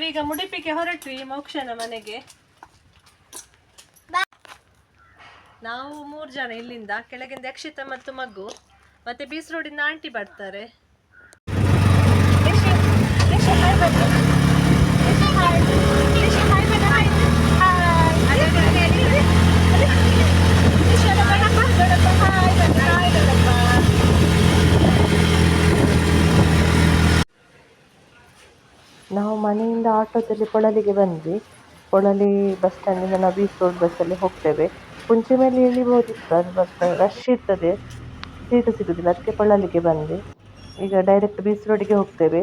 ನಾವೀಗ ಮುಡಿಪಿಗೆ ಹೊರಟ್ವಿ ಮೋಕ್ಷನ ಮನೆಗೆ. ನಾವು ಮೂರು ಜನ ಇಲ್ಲಿಂದ ಕೆಳಗಿಂದ ಯಕ್ಷಿತ ಮತ್ತು ಮಗು ಮತ್ತೆ ಬೀಸ್ ರೋಡಿಂದ ಆಂಟಿ ಬರ್ತಾರೆ. ನಾವು ಮನೆಯಿಂದ ಆಟೋದಲ್ಲಿ ಕೊಳಲಿಗೆ ಬಂದ್ವಿ. ಕೊಳಲಿ ಬಸ್ ಸ್ಟ್ಯಾಂಡಿಂದ ನಾವು ಬೀಚ್ ರೋಡ್ ಬಸ್ಸಲ್ಲಿ ಹೋಗ್ತೇವೆ. ಕುಂಚೆ ಮೇಲೆ ಇಳಿಬೋದಿತ್ತು ಅದು ಬಸ್ ರಶ್ ಇರ್ತದೆ. ಸೀಟು ಸಿಗುವುದಿಲ್ಲ ಅದಕ್ಕೆ ಕೊಳಲಿಗೆ ಬಂದ್ವಿ. ಈಗ ಡೈರೆಕ್ಟ್ ಬೀಚ್ ರೋಡಿಗೆ ಹೋಗ್ತೇವೆ.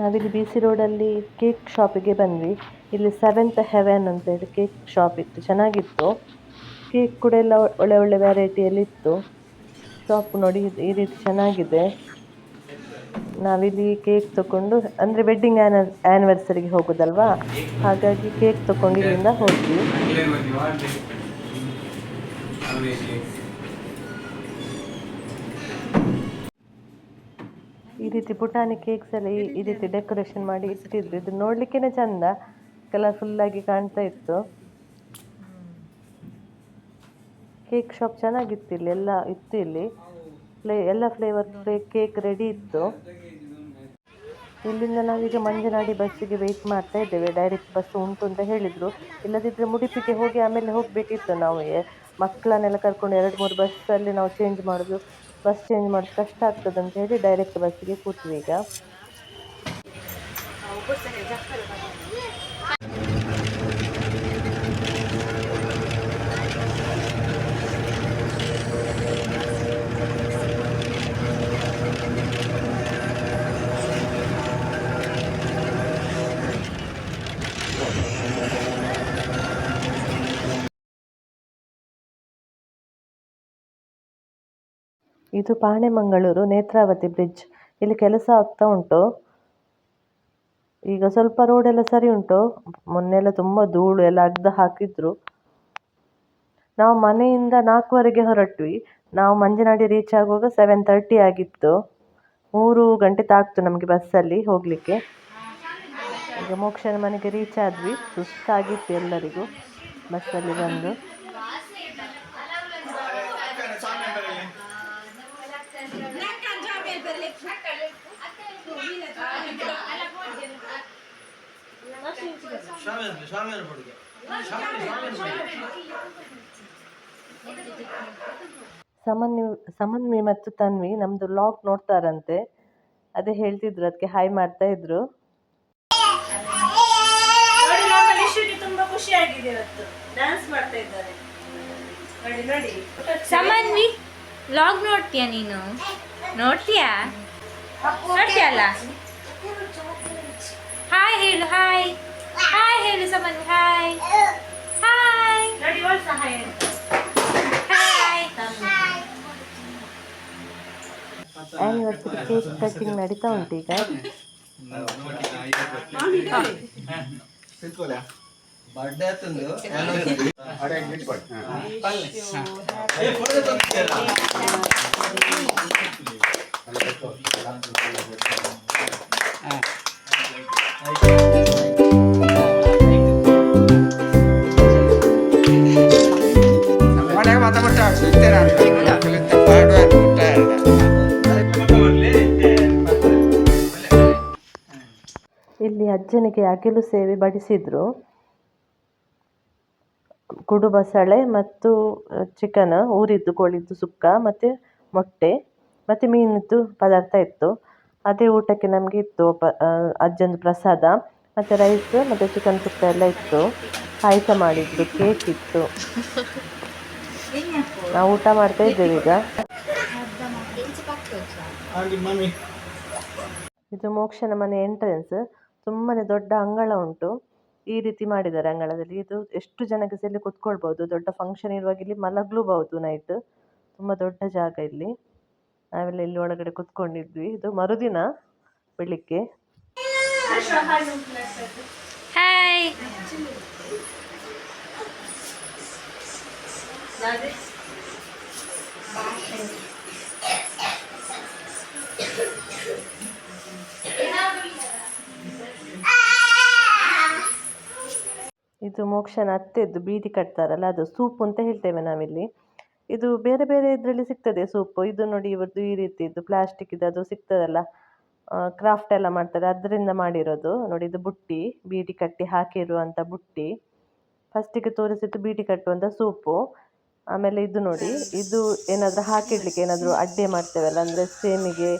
ನಾವಿಲ್ಲಿ ಬಿ ಸಿ ರೋಡಲ್ಲಿ ಕೇಕ್ ಶಾಪಿಗೆ ಬಂದ್ವಿ. ಇಲ್ಲಿ ಸೆವೆಂತ್ ಹೆವೆನ್ ಅಂತ ಹೇಳಿ ಕೇಕ್ ಶಾಪ್ ಇತ್ತು. ಚೆನ್ನಾಗಿತ್ತು. ಕೇಕ್ ಕೂಡ ಎಲ್ಲ ಒಳ್ಳೆ ಒಳ್ಳೆ ವೆರೈಟಿಯಲ್ಲಿ ಇತ್ತು. ಶಾಪ್ ನೋಡಿ ಈ ರೀತಿ ಚೆನ್ನಾಗಿದೆ. ನಾವಿಲ್ಲಿ ಕೇಕ್ ತಗೊಂಡು ಅಂದರೆ ವೆಡ್ಡಿಂಗ್ ಆ್ಯನ ಆ್ಯನಿವರ್ಸರಿಗೆ ಹೋಗೋದಲ್ವಾ? ಹಾಗಾಗಿ ಕೇಕ್ ತಗೊಂಡು ಇಲ್ಲಿಂದ ರೀತಿ ಪುಟಾಣಿ ಕೇಕ್ಸ್ ಎಲ್ಲ ಈ ಈ ರೀತಿ ಡೆಕೋರೇಷನ್ ಮಾಡಿ ಇಟ್ಟಿದ್ರು ಇದು ನೋಡ್ಲಿಕ್ಕೇನೆ ಚಂದ. ಕಲರ್ಫುಲ್ ಆಗಿ ಕಾಣ್ತಾ ಇತ್ತು. ಕೇಕ್ ಶಾಪ್ ಚೆನ್ನಾಗಿತ್ತು ಇಲ್ಲಿ. ಎಲ್ಲ ಇತ್ತು ಇಲ್ಲಿ. ಫ್ಲೇ ಎಲ್ಲ ಫ್ಲೇವರ್ ಕೇಕ್ ರೆಡಿ ಇತ್ತು. ಇಲ್ಲಿಂದ ನಾವೀಗ ಮಂಜನಾಡಿ ಬಸ್ಸಿಗೆ ವೆಯ್ಟ್ ಮಾಡ್ತಾ ಇದ್ದೇವೆ. ಡೈರೆಕ್ಟ್ ಬಸ್ ಉಂಟು ಅಂತ ಹೇಳಿದ್ರು. ಇಲ್ಲದಿದ್ದರೆ ಮುಡಿಪಿಗೆ ಹೋಗಿ ಆಮೇಲೆ ಹೋಗಬೇಕಿತ್ತು ನಾವು. ಮಕ್ಕಳನ್ನೆಲ್ಲ ಕರ್ಕೊಂಡು ಎರಡು ಮೂರು ಬಸ್ಸಲ್ಲಿ ನಾವು ಚೇಂಜ್ ಮಾಡೋದು. ಬಸ್ ಚೇಂಜ್ ಮಾಡೋದು ಕಷ್ಟ ಆಗ್ತದೆ ಅಂತ ಹೇಳಿ ಡೈರೆಕ್ಟ್ ಬಸ್ಸಿಗೆ ಕೂತ್ವಿ ಈಗ. ಇದು ಪಾಣೆಮಂಗಳೂರು ನೇತ್ರಾವತಿ ಬ್ರಿಡ್ಜ್. ಇಲ್ಲಿ ಕೆಲಸ ಆಗ್ತಾ ಉಂಟು. ಈಗ ಸ್ವಲ್ಪ ರೋಡ್ ಎಲ್ಲ ಸರಿ ಉಂಟು. ಮೊನ್ನೆ ಎಲ್ಲ ತುಂಬ ಧೂಳು ಎಲ್ಲ ಅಗ್ದ ಹಾಕಿದ್ರು. ನಾವು ಮನೆಯಿಂದ ನಾಲ್ಕುವರೆಗೆ ಹೊರಟ್ವಿ. ನಾವು ಮಂಜನಾಡಿ ರೀಚ್ ಆಗುವಾಗ ಸೆವೆನ್ ತರ್ಟಿ ಆಗಿತ್ತು. ಮೂರು ಗಂಟೆ ತಾಗ್ತು ನಮಗೆ ಬಸ್ಸಲ್ಲಿ ಹೋಗಲಿಕ್ಕೆ. ಈಗ ಮೋಕ್ಷನ ಮನೆಗೆ ರೀಚ್ ಆದ್ವಿ. ಸುಸ್ತಾಗಿತ್ತು ಎಲ್ಲರಿಗೂ ಬಸ್ಸಲ್ಲಿ ಬಂದು. ಸಮನ್ವಿ ಸಮನ್ವಿ ಮತ್ತು ತನ್ವಿ ನಮ್ದು ಲಾಗ್ ನೋಡ್ತಾರಂತೆ. ಅದೇ ಹೇಳ್ತಿದ್ರು ಅದಕ್ಕೆ ಹಾಯ್ ಮಾಡ್ತಾ ಇದ್ರು. ತುಂಬಾ ಖುಷಿ ಆಗಿದೆ ಇವತ್ತು. ಡ್ಯಾನ್ಸ್ ಮಾಡ್ತಾ ಇದ್ದಾರೆ. ನೋಡಿ ನೋಡಿ. ಸಮನ್ವಿ ಲಾಗ್ ನೋಡ್ತೀಯ ನೀನು? ನೋಡ್ತೀಯಾ? ನೋಡ್ತೀಯಲ್ಲ? ಹಾಯ್ ಹೇಳು ಹಾಯ್ ಹಾಯ್ ಹೇಳು ಸಮನ್ವಿ ಹಾಯ್ ಹಾಯ್ ನೋಡಿ ಇವಳು ಸಹಾಯ ಹಾಯ್ ಆ್ಯನಿವರ್ಸರಿ ಕೇಕ್ ಕಟ್ಟಿಂಗ್ ನಡೀತಾ ಉಂಟು ಈಗ ಬರ್ಡೇ ಆತಂದು ಮನೆಗೆ ಇಲ್ಲಿ ಅಜ್ಜನಿಗೆ ಅಗಿಲು ಸೇವೆ ಬಡಿಸಿದ್ರು. ಕುಡುಬಸಳೆ ಮತ್ತು ಚಿಕನ್ ಊರಿದ್ದು ಕೋಳಿದ್ದು ಸುಕ್ಕ ಮತ್ತು ಮೊಟ್ಟೆ ಮತ್ತು ಮೀನಿದ್ದು ಪದಾರ್ಥ ಇತ್ತು. ಅದೇ ಊಟಕ್ಕೆ ನಮಗೆ ಇತ್ತು ಪ ಅಜ್ಜಂದು ಪ್ರಸಾದ ಮತ್ತು ರೈಸ್ ಮತ್ತು ಚಿಕನ್ ಸುಕ್ಕ ಎಲ್ಲ ಇತ್ತು. ಪಾಯಸ ಮಾಡಿದ್ದು ಕೇಕ್ ಇತ್ತು. ನಾವು ಊಟ ಮಾಡ್ತಾ ಇದ್ದೇವೆ ಈಗ. ಇದು ಮೋಕ್ಷನ ಮನೆ ಎಂಟ್ರೆನ್ಸ್ ತುಂಬಾನೇ ದೊಡ್ಡ ಅಂಗಳ ಉಂಟು. ಈ ರೀತಿ ಮಾಡಿದ್ದಾರೆ ಅಂಗಳದಲ್ಲಿ. ಇದು ಎಷ್ಟು ಜನಕ್ಕೆ ಸಹ ಇಲ್ಲಿ ಕುತ್ಕೊಳ್ಬಹುದು ದೊಡ್ಡ ಫಂಕ್ಷನ್ ಇರುವಾಗ ಇಲ್ಲಿ ಮಲಗ್ಲೂಬಹುದು ನೈಟ್ ತುಂಬಾ ದೊಡ್ಡ ಜಾಗ ಇಲ್ಲಿ. ನಾವೆಲ್ಲ ಇಲ್ಲಿ ಒಳಗಡೆ ಕುತ್ಕೊಂಡಿದ್ವಿ. ಇದು ಮರುದಿನ ಬೆಳಿಗ್ಗೆ. ಹಾಯ್ ಮೋಕ್ಷನ ಅತ್ತೆದ್ದು ಬೀಡಿ ಕಟ್ತಾರಲ್ಲ, ಅದು ಸೂಪ್ ಅಂತ ಹೇಳ್ತೇವೆ ನಾವಿಲ್ಲಿ. ಇದು ಬೇರೆ ಬೇರೆ ಇದರಲ್ಲಿ ಸಿಗ್ತದೆ ಸೂಪು. ಇದು ನೋಡಿ ಇವತ್ತು ಈ ರೀತಿದ್ದು ಪ್ಲಾಸ್ಟಿಕ್ ಇದು ಅದು ಸಿಗ್ತದಲ್ಲ. ಕ್ರಾಫ್ಟ್ ಎಲ್ಲ ಮಾಡ್ತಾರೆ. ಅದರಿಂದ ಮಾಡಿರೋದು. ನೋಡಿ ಇದು ಬುಟ್ಟಿ ಬೀಡಿ ಕಟ್ಟಿ ಹಾಕಿರುವಂಥ ಬುಟ್ಟಿ. ಫಸ್ಟಿಗೆ ತೋರಿಸಿದ್ದು ಬೀಡಿ ಕಟ್ಟುವಂಥ ಸೂಪು. ಆಮೇಲೆ ಇದು ನೋಡಿ, ಇದು ಏನಾದರೂ ಹಾಕಿಡ್ಲಿಕ್ಕೆ ಏನಾದರೂ ಅಡ್ಡೆ ಮಾಡ್ತೇವಲ್ಲ, ಅಂದರೆ ಸೇಮಿಗೆ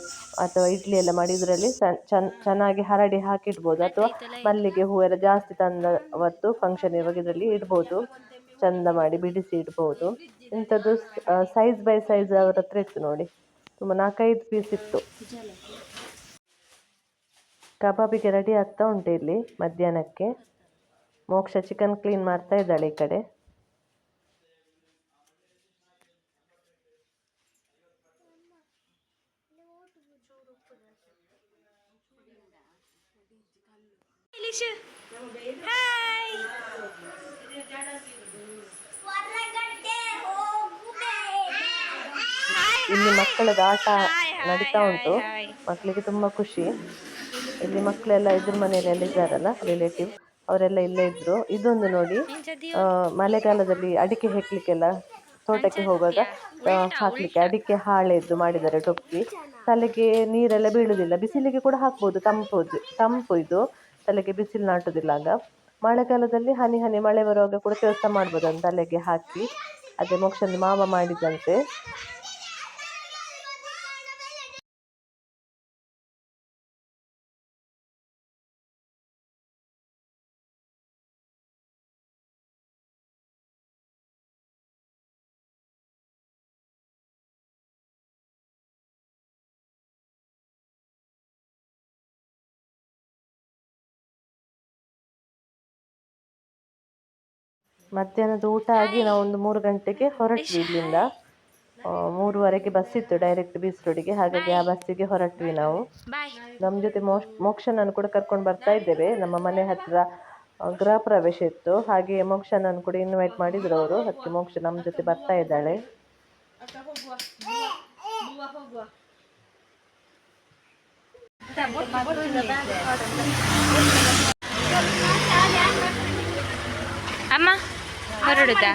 ಅಥವಾ ಇಡ್ಲಿ ಎಲ್ಲ ಮಾಡಿ ಇದರಲ್ಲಿ ಚನ್, ಚೆನ್ನಾಗಿ ಹರಡಿ ಹಾಕಿಡ್ಬೋದು. ಅಥವಾ ಮಲ್ಲಿಗೆ ಹೂವೆಲ್ಲ ಜಾಸ್ತಿ ತಂದ ಅವತ್ತು ಫಂಕ್ಷನ್ ಇರುವಾಗ ಇದರಲ್ಲಿ ಇಡ್ಬೋದು. ಚಂದ ಮಾಡಿ ಬಿಡಿಸಿ ಇಡ್ಬೋದು. ಇಂಥದ್ದು ಸೈಜ್ ಬೈ ಸೈಜ್ ಅವ್ರ ಹತ್ರ ಇತ್ತು ನೋಡಿ. ತುಂಬ ನಾಲ್ಕೈದು ಪೀಸ್ ಇತ್ತು. ಕಬಾಬಿಗೆ ರೆಡಿ ಆಗ್ತಾ ಉಂಟು ಇಲ್ಲಿ ಮಧ್ಯಾಹ್ನಕ್ಕೆ. ಮೋಕ್ಷ ಚಿಕನ್ ಕ್ಲೀನ್ ಮಾಡ್ತಾ ಇದ್ದಾಳೆ ಈ ಕಡೆ. ಇಲ್ಲಿ ಮಕ್ಕಳದ ಆಟ ನಡೀತಾ ಉಂಟು. ಮಕ್ಕಳಿಗೆ ತುಂಬಾ ಖುಷಿ. ಇಲ್ಲಿ ಮಕ್ಕಳೆಲ್ಲ ಇದ್ರ ಮನೆಯಲ್ಲೆಲ್ಲ ಇದ್ದಾರಲ್ಲ ರಿಲೇಟಿವ್ ಅವರೆಲ್ಲ ಇಲ್ಲೇ ಇದ್ರು. ಇದೊಂದು ನೋಡಿ ಮಳೆಗಾಲದಲ್ಲಿ ಅಡಿಕೆ ಹೆಕ್ಲಿಕ್ಕೆಲ್ಲ ತೋಟಕ್ಕೆ ಹೋಗುವಾಗ ಹಾಕ್ಲಿಕ್ಕೆ ಅಡಿಕೆ ಹಾಳೆದ್ದು ಮಾಡಿದ್ದಾರೆ ಟೊಪ್ಪಿ ತಲೆಗೆ ನೀರೆಲ್ಲ ಬೀಳುವುದಿಲ್ಲ ಬಿಸಿಲಿಗೆ ಕೂಡ ಹಾಕ್ಬೋದು ತಂಪು ತಂಪು ಇದು. ತಲೆಗೆ ಬಿಸಿಲು ನಾಟೋದಿಲ್ಲ ಆಗ. ಮಳೆಗಾಲದಲ್ಲಿ ಹನಿ ಹನಿ ಮಳೆ ಬರುವಾಗ ಕೂಡ ಕೆಲಸ ಮಾಡ್ಬೋದು ತಲೆಗೆ ಹಾಕಿ. ಅದೇ ಮೋಕ್ಷಂದು ಮಾವ ಮಾಡಿದಂತೆ. ಮಧ್ಯಾಹ್ನದ ಊಟ ಆಗಿ ನಾವು ಒಂದು ಮೂರು ಗಂಟೆಗೆ ಹೊರಟ್ವಿ ಇಲ್ಲಿಂದ. ಮೂರುವರೆಗೆ ಬಸ್ ಇತ್ತು ಡೈರೆಕ್ಟ್ ಬೀಚ್ ರೋಡಿಗೆ ಹಾಗಾಗಿ ಆ ಬಸ್ಸಿಗೆ ಹೊರಟ್ವಿ ನಾವು. ನಮ್ಮ ಜೊತೆ ಮೋಕ್ಷ, ಮೋಕ್ಷನನ್ನು ಕೂಡ ಕರ್ಕೊಂಡು ಬರ್ತಾ ಇದ್ದೇವೆ. ನಮ್ಮ ಮನೆ ಹತ್ತಿರ ಗೃಹ ಪ್ರವೇಶ ಇತ್ತು. ಹಾಗೆ ಮೋಕ್ಷನನ್ನು ಕೂಡ ಇನ್ವೈಟ್ ಮಾಡಿದ್ರು ಅವರು. ಅದಕ್ಕೆ ಮೋಕ್ಷ ನಮ್ಮ ಜೊತೆ ಬರ್ತಾ ಇದ್ದಾಳೆ. ಅಮ್ಮ. ಹೊರಡುದಾ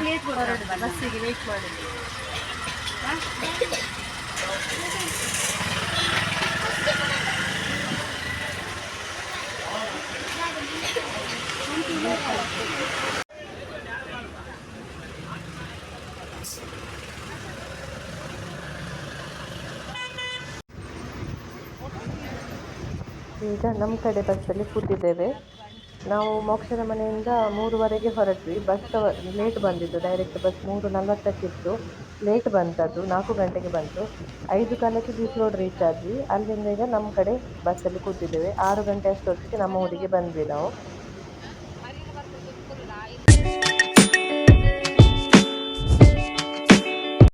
ಈಗ ನಮ್ಮ ಕಡೆ ಬಸ್ಸಲ್ಲಿ ಕೂತಿದ್ದೇವೆ. ನಾವು ಮೋಕ್ಷದ ಮನೆಯಿಂದ ಮೂರುವರೆಗೆ ಹೊರಟ್ವಿ. ಬಸ್ ಲೇಟ್ ಬಂದಿದ್ದು ಡೈರೆಕ್ಟ್ ಬಸ್ ಮೂರು ನಲವತ್ತಕ್ಕಿತ್ತು. ಲೇಟ್ ಬಂತದ್ದು ನಾಲ್ಕು ಗಂಟೆಗೆ ಬಂತು. ಐದು ಕಾಲಕ್ಕೆ ಬೀಚ್ ರೋಡ್ ರೀಚ್ ಆದ್ವಿ. ಅಲ್ಲಿಂದ ಈಗ ನಮ್ಮ ಕಡೆ ಬಸ್ಸಲ್ಲಿ ಕೂತಿದ್ದೇವೆ. ಆರು ಗಂಟೆ ಅಷ್ಟೊತ್ತಿಗೆ ನಮ್ಮ ಊರಿಗೆ ಬಂದ್ವಿ ನಾವು.